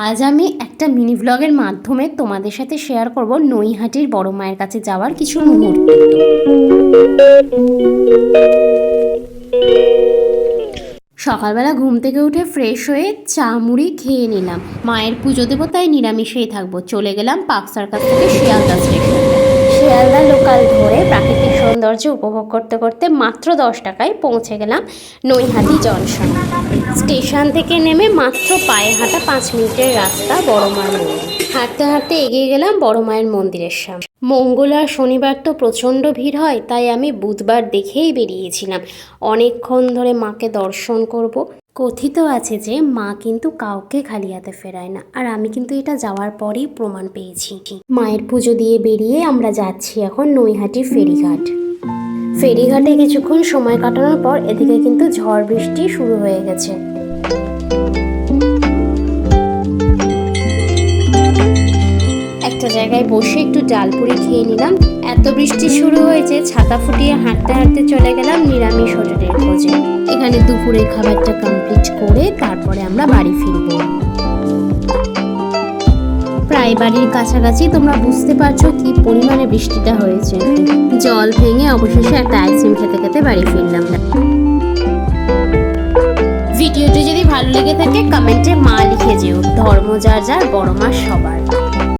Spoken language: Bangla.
আজ আমি একটা মিনি ব্লগের মাধ্যমে তোমাদের সাথে শেয়ার করব নৈহাটির বড় মায়ের কাছে যাওয়ার কিছু মুহূর্ত। সকালবেলা ঘুম থেকে উঠে ফ্রেশ হয়ে চা মুড়ি খেয়ে নিলাম। মায়ের পুজো দেবো, তাই নিরামিষেই থাকব। চলে গেলাম পাক সার্কাস থেকে শিয়ালদা স্টেশন শিয়ালদা লোকাল ধরে প্রাকৃতিক সৌন্দর্য উপভোগ করতে করতে মাত্র দশ টাকায় পৌঁছে গেলাম নৈহাটি জংশন। স্টেশন থেকে নেমে মাত্র পায়ে হাঁটা পাঁচ মিনিটের রাস্তা বড় মায়ের মন্দির। হাঁটতে হাঁটতে এগিয়ে গেলাম বড় মায়ের মন্দিরের সামনে। মঙ্গল আর শনিবার তো প্রচণ্ড ভিড় হয়, তাই আমি বুধবার দেখেই বেরিয়েছিলাম। অনেকক্ষণ ধরে মাকে দর্শন করব। কথিত আছে যে, মা কিন্তু কাউকে খালি হাতে ফেরায় না, আর আমি কিন্তু এটা যাওয়ার পরেই প্রমাণ পেয়েছি। মায়ের পুজো দিয়ে বেরিয়ে আমরা যাচ্ছি এখন নৈহাটি ফেরিঘাট। ফেরিঘাটে কিছুক্ষণ সময় কাটানোর পর এদিকে কিন্তু ঝড় বৃষ্টি শুরু হয়ে গেছে। একটা জায়গায় বসে একটু ডালপুরি খেয়ে নিলাম। এত বৃষ্টি শুরু হয়েছে, ছাতা ফুটিয়ে হাঁটতে হাঁটতে চলে গেলাম নিরামিষ হোটেলের খোঁজে। এখানে দুপুরের খাবারটা কমপ্লিট করে তারপরে আমরা বাড়ি ফিরবো। প্রায় বাড়ির কাছাকাছি তোমরা বুঝতে পারছ কি পরিমাণে বৃষ্টিটা হয়েছে। জল ভেঙে অবশেষে একটা আইসক্রিম খেতে খেতে বাড়ি ফিরলাম। ভিডিওটি যদি ভালো লেগে থাকে কমেন্টে মা লিখে যেও। ধর্ম যার যার, বড় মা সবার।